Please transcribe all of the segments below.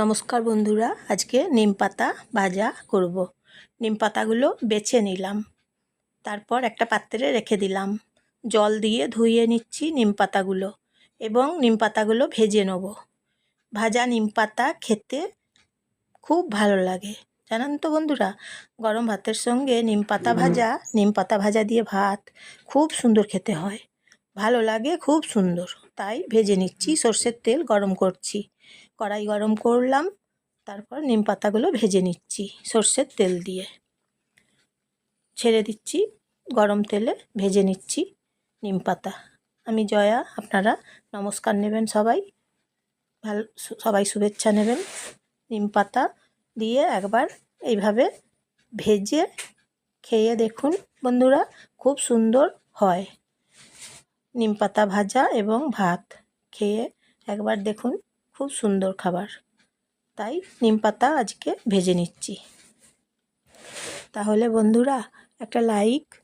নমস্কার বন্ধুরা, আজকে নিম পাতা ভাজা করব। নিম পাতাগুলো বেছে নিলাম, তারপর একটা পাত্রে রেখে দিলাম। জল দিয়ে ধুয়ে নিচ্ছি নিম পাতাগুলো এবং নিম পাতাগুলো ভেজে নেব। ভাজা নিম পাতা খেতে খুব ভালো লাগে। জানান তো বন্ধুরা, গরম ভাতের সঙ্গে নিম পাতা ভাজা, নিম পাতা ভাজা দিয়ে ভাত খুব সুন্দর খেতে হয়। ভালো লাগে, খুব সুন্দর। তাই ভেজে নিচ্ছি, সর্ষের তেল গরম করছি। কড়াই গরম করলাম, তারপর নিম পাতাগুলো ভেজে নিচ্ছি সর্ষের তেল দিয়ে। ছেড়ে দিচ্ছি, গরম তেলে ভেজে নিচ্ছি নিম পাতা। আমি জয়া, আপনারা নমস্কার নেবেন সবাই। ভালো সবাই শুভেচ্ছা নেবেন। নিম পাতা দিয়ে একবার এইভাবে ভেজে খেয়ে দেখুন বন্ধুরা, খুব সুন্দর হয়। নিম পাতা ভাজা এবং ভাত খেয়ে একবার দেখুন খুব সুন্দর খাবার। তাই নিম পাতা আজকে ভেজে নিচ্ছি। তাহলে বন্ধুরা একটা লাইক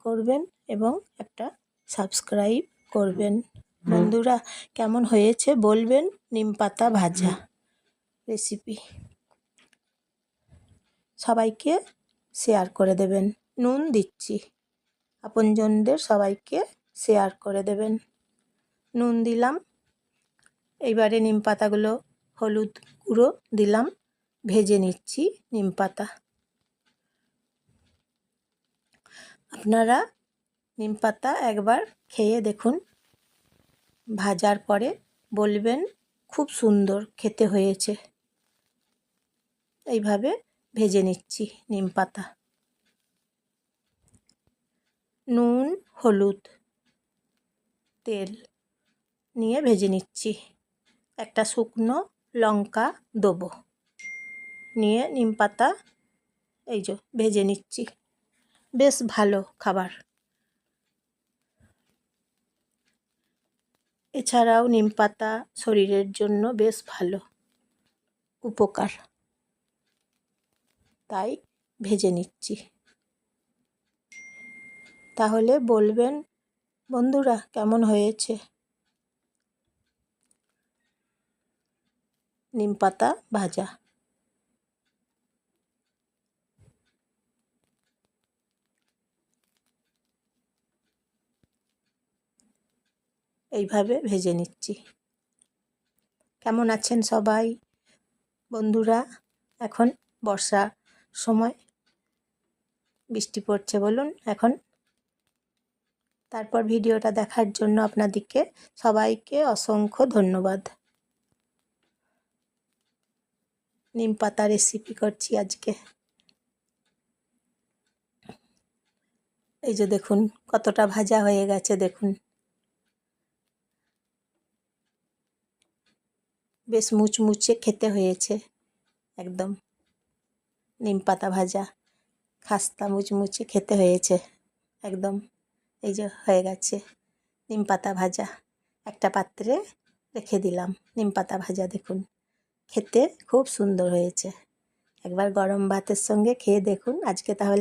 করবেন এবং একটা সাবস্ক্রাইব করবেন। বন্ধুরা কেমন হয়েছে বলবেন নিম পাতা ভাজা রেসিপি সবাইকে শেয়ার করে দেবেন। নুন দিচ্ছি। আপনজনদের সবাইকে শেয়ার করে দেবেন। নুন দিলাম। এইবারে নিম পাতাগুলো হলুদ গুঁড়ো দিলাম, ভেজে নিচ্ছি নিম পাতা। আপনারা নিম পাতা একবার খেয়ে দেখুন, ভাজার পরে বলবেন খুব সুন্দর খেতে হয়েছে। এইভাবে ভেজে নিচ্ছি নিম পাতা। নুন, হলুদ, তেল নিয়ে ভেজে নিচ্ছি। একটা শুকনো লঙ্কা দেবো। নিয়ে নিম পাতা এই যে ভেজে নিচ্ছি। বেশ ভালো খাবার। এছাড়াও নিম পাতা শরীরের জন্য বেশ ভালো উপকার। তাই ভেজে নিচ্ছি। তাহলে বলবেন, বন্ধুরা, কেমন হয়েছে? নিম পাতা ভাজা। এইভাবে ভেজে নিচ্ছি। কেমন আছেন সবাই? বন্ধুরা, এখন বর্ষা সময়। বৃষ্টি পড়ছে বলুন, এখন। তারপর ভিডিওটা দেখার জন্য আপনাদেরকে সবাইকে অসংখ্য ধন্যবাদ। নিম পাতা রেসিপি করছি আজকে। এই যে দেখুন, কতটা ভাজা হয়ে গেছে, দেখুন। বেশ মুচমুচে খেতে হয়েছে, একদম। নিম পাতা ভাজা, খাস্তা মুচমুচে খেতে হয়েছে, একদম। এই যে হয়ে গেছে, নিম পাতা ভাজা। একটা পাত্রে রেখে দিলাম, নিম পাতা ভাজা, দেখুন। খেতে খুব সুন্দর হয়েছে। একবার গরম ভাতের সঙ্গে খেয়ে দেখুন। আজকে তাহলে